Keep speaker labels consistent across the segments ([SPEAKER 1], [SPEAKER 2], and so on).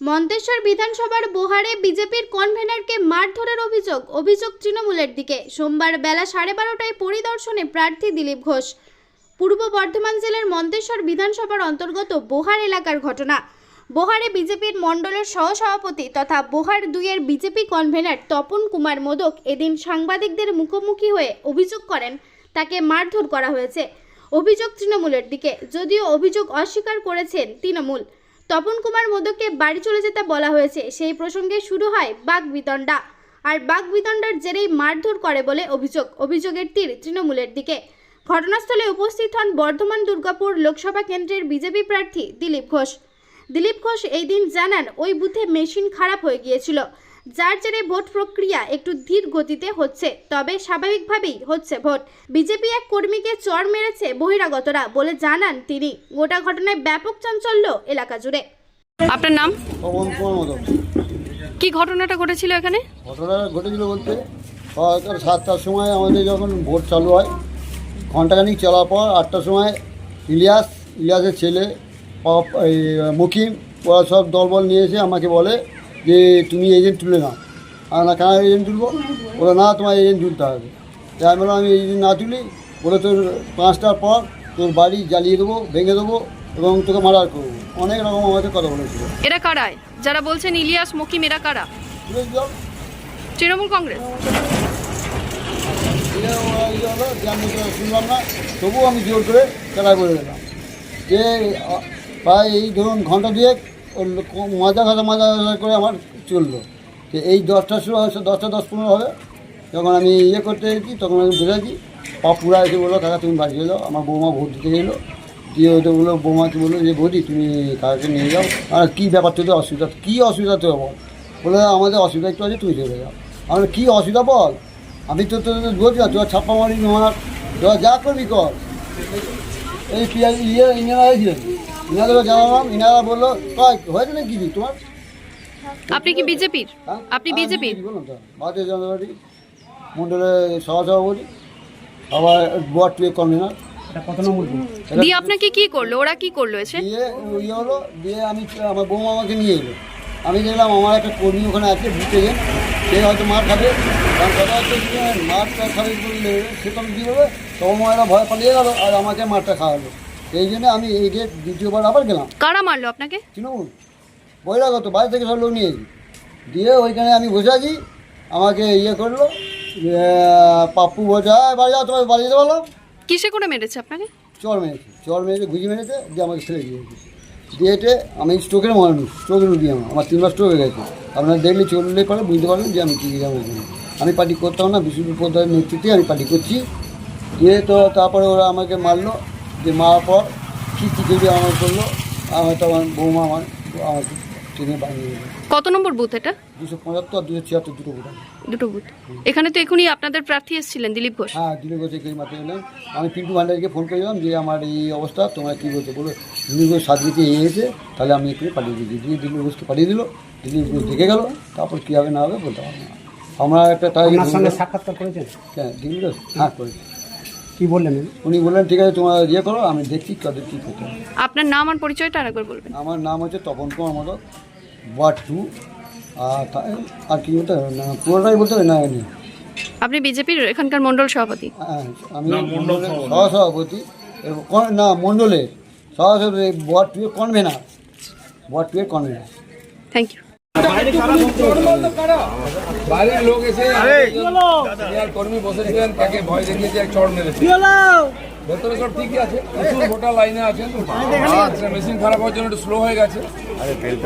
[SPEAKER 1] মন্তেশ্বর বিধানসভার বোহারে বিজেপির কনভেনারকে মারধরের অভিযোগ অভিযোগ তৃণমূলের দিকে। সোমবার বেলা সাড়ে বারোটায় পরিদর্শনে প্রার্থী দিলীপ ঘোষ। পূর্ব বর্ধমান জেলার মন্তেশ্বর বিধানসভার অন্তর্গত বোহার এলাকার ঘটনা। বোহারে বিজেপির মণ্ডলের সহসভাপতি তথা বোহার দুইয়ের বিজেপি কনভেনার তপন কুমার মোদক এদিন সাংবাদিকদের মুখোমুখি হয়ে অভিযোগ করেন, তাকে মারধর করা হয়েছে। অভিযোগ তৃণমূলের দিকে, যদিও অভিযোগ অস্বীকার করেছেন তৃণমূল। তপন কুমার মোদককে বাড়ি চলে যেতে বলা হয়েছে। সেই প্রসঙ্গে শুরু হয় বাঘ বিতণ্ডা আর বাঘ বিতণ্ডার জেরেই মারধর করে বলে অভিযোগ, অভিযোগের তীর তৃণমূলের দিকে। ঘটনাস্থলে উপস্থিত হন বর্ধমান দুর্গাপুর লোকসভা কেন্দ্রের বিজেপি প্রার্থী দিলীপ ঘোষ। দিলীপ ঘোষ এই দিন জানান, ওই বুথে মেশিন খারাপ হয়ে গিয়েছিল। যার জেরে ভোট প্রক্রিয়া একটু ধীর গতিতে হচ্ছে তবে স্বাভাবিকভাবেই হচ্ছে ভোট। বিজেপি এক কর্মীকে চর মেরেছে বহিরাগতরা বলে জানান তিনি। গোটা ঘটনায় ব্যাপক চাঞ্চল্য এলাকা জুড়ে।
[SPEAKER 2] আপনার নাম? কি ঘটনাটা ঘটেছিল এখানে?
[SPEAKER 3] ঘটনা ঘটেছিল বলতে সকাল সাতটার সময় আমাদের যখন ভোট চালু হয় ঘন্টাখানিক চলার পর আটটার সময় ইলিয়াস ইলিয়াসের ছেলে মুকিম ওরা সব দলবল নিয়ে এসে আমাকে বলে যে তুমি এজেন্ট তুলে নাও। আর না কেন এজেন্ট তুলবো? ওরা না তোমার এজেন্ট তুলতে হবে। তাই আমি বললাম আমি এজেন্ট না তুলি। বলে তোর পাঁচটার পর তোর বাড়ি জ্বালিয়ে দেবো ভেঙে দেবো এবং তোকে মারার করব। অনেক রকম আমাদের কথা বলেছিল।
[SPEAKER 2] এরা কারায় যারা বলছেন ইলিয়াস মকিম এরা কারা? তৃণমূল কংগ্রেস।
[SPEAKER 3] ইয়ে আমি শুনলাম না তবুও আমি জোর করে চালাই বলে দিলাম যে প্রায় এই ধরুন ঘণ্টা দুয়েক মাজা খাজা মাজা করে আমার চলল। তো এই দশটার সময় হচ্ছে দশটা দশ পনেরো হবে। যখন আমি ইয়ে করতে গেছি তখন আমি বুঝেছি পাপুরা এসে বলল, কাকা, তুমি বাড়ি এলো আমার বৌমা ভোট দিতে গেলো। দিয়ে ওটা বলল বৌমাকে বলল, যে বৌদি, তুমি কাকাকে নিয়ে যাও। আর কী ব্যাপার তোদের অসুবিধা? কী অসুবিধা তো বল? বলে, আমাদের অসুবিধা একটু আছে তুমি চলে যাও আমার কী অসুবিধা বল? আমি তো তোদের বলছি না, তোরা ছাপ্পা মারি মার তোরা যা করবি কর। এই পিয়াজ ইয়ে ইঞ্জিনিয়ার এসেছিলেন ইনাদেরও জানালাম ইনারা বলল হয়েছে না কি তোমার?
[SPEAKER 2] আপনি কি বিজেপির?
[SPEAKER 3] হ্যাঁ?
[SPEAKER 2] আপনি
[SPEAKER 3] হ্যাঁ,
[SPEAKER 2] বিজেপির?
[SPEAKER 3] বললাম তো ভারতীয় জনতা পার্টি মন্ডলের সহসভাপতি আবার বোয়ার টু কনভেনার
[SPEAKER 2] দিয়ে আপনাকে কি করল? ওরা কি করল এসে?
[SPEAKER 3] দিয়ে ইয়ে হলো দিয়ে আমি আমার বৌমা আমাকে নিয়ে এলো। আমি দেখলাম আমার একটা কর্মী ওখানে আছে বুঝতে গেন সে হয়তো মার খাবে। কারণ কথা হচ্ছে মারটা খাবে বললে সে তখন কী হবে তখন এরা ভয় পালিয়ে গেল আর আমাকে মারটা খাওয়ালো। এই জন্য আমি এই গেট দ্বিতীয়বার আবার গেলাম।
[SPEAKER 2] কারা মারলো আপনাকে?
[SPEAKER 3] তৃণমূল। বহিরাগত বাইরে থেকে সব লোক নিয়ে দিয়ে ওইখানে আমি বসে আছি আমাকে ইয়ে করল পাপ্পু "এই বাড়ি যাও তোমার বাড়ি যেতে বললাম।
[SPEAKER 2] কিসে করে মেরেছে আপনাকে?
[SPEAKER 3] চর মেরেছে চর মেরেছে ঘুষি মেরেছে দিয়ে আমাকে ছেড়ে দিয়েছে দিয়ে এটে আমি স্ট্রোকের মানুষ স্ট্রোকের রুগী আমার আমার তিনবার স্ট্রোক হয়ে গেছে। আপনারা দেখলে চললে পরে বুঝতে পারবেন যে আমি কী যাব আমি পার্টি করতাম না বিষ্ণুপুর পদ্মার নেতৃত্বে আমি পার্টি করছি। দিয়ে তো তারপরে ওরা আমাকে মারলো যে মারার পর কী কী করে আমার করল আমার তখন বৌমা আমার আমার ট্রেনে বানিয়ে দিল।
[SPEAKER 2] কত নম্বর বুথ এটা?
[SPEAKER 3] দুশো পঁচাত্তর দুশো ছিয়াত্তর দুটো বুথ
[SPEAKER 2] দুটো বুথ। এখানে তো এখনই আপনাদের প্রার্থী এসেছিলেন দিলীপ ঘোষ।
[SPEAKER 3] হ্যাঁ দিলীপ ঘোষে এই মাত্র এলাম আমি পিন্টু ভান্ডারকে ফোন করেছিলাম যে আমার এই অবস্থা তোমরা কী বলছো? বলো দিলীপ ঘোষ সাত দিকে এসে তাহলে আমি একটু পাঠিয়ে দিয়েছি দিয়ে দিলীপ ঘোষকে পাঠিয়ে দিল। দিলীপ ঘোষ দেখে গেল তারপর কী হবে না হবে বলতে পারব না। আমরা একটা তাই
[SPEAKER 4] সঙ্গে সাক্ষাৎকার করেছেন?
[SPEAKER 3] হ্যাঁ দিলীপ ঘোষ হ্যাঁ করেছি।
[SPEAKER 4] কি বললেন
[SPEAKER 3] উনি? বললেন ঠিক আছে তোমরা ইয়ে করো আমি দেখছি তাদের কী করতে হবে
[SPEAKER 2] আপনার নাম আর পরিচয়টা আরেকবার বলবেন।
[SPEAKER 3] আমার নাম হচ্ছে তপন কুমার মদক ওয়ার্ড টু আর তা- আর কি বলতে হবে? না পুরোটাই বলতে হবে না এমনি?
[SPEAKER 2] আপনি বিজেপির এখানকার মণ্ডল সভাপতি।
[SPEAKER 3] হ্যাঁ, আমি মণ্ডলের সহসভাপতি। এবং কন- না মণ্ডলের সহসভাপতি ওয়ার্ড টু এর কনভেনার। ওয়ার্ড টু এর কনভেনার।
[SPEAKER 2] থ্যাংক ইউ
[SPEAKER 5] বাইরের লোক এসে কর্মী বসেছিলেন তাকে ভয় দেখিয়েছে এক চড় মেরেছে। ভেতরে সব ঠিকই আছে প্রচুর ভোটার লাইনে আছেন। মেশিন খারাপ হওয়ার জন্য একটু স্লো হয়ে গেছে।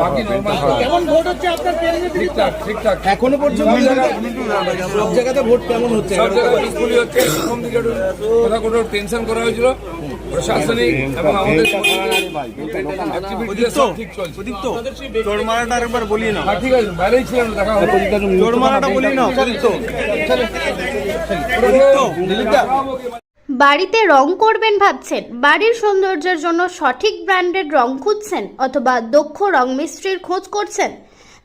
[SPEAKER 5] বাকি নর্মাল কেমন ভোট হচ্ছে আপনার ঠিকঠাক ঠিকঠাক।
[SPEAKER 4] এখনও পর্যন্ত
[SPEAKER 5] সব
[SPEAKER 4] জায়গাতে ভোট কেমন হচ্ছে?
[SPEAKER 5] সব জায়গায় পিসফুলি হচ্ছে। প্রথম দিকে কোথাও কোথাও টেনশন করা হয়েছিল। প্রশাসনিক এবং আমাদের
[SPEAKER 4] একবার বলি না
[SPEAKER 5] হ্যাঁ, ঠিক আছে বাইরেই ছিলেন দেখা হলো।
[SPEAKER 4] চোর মারাটা বলি না
[SPEAKER 1] বাড়িতে রং করবেন ভাবছেন। বাড়ির সৌন্দর্যের জন্য সঠিক ব্র্যান্ডের রং খুঁজছেন অথবা দক্ষ রং মিস্ত্রির খোঁজ করছেন।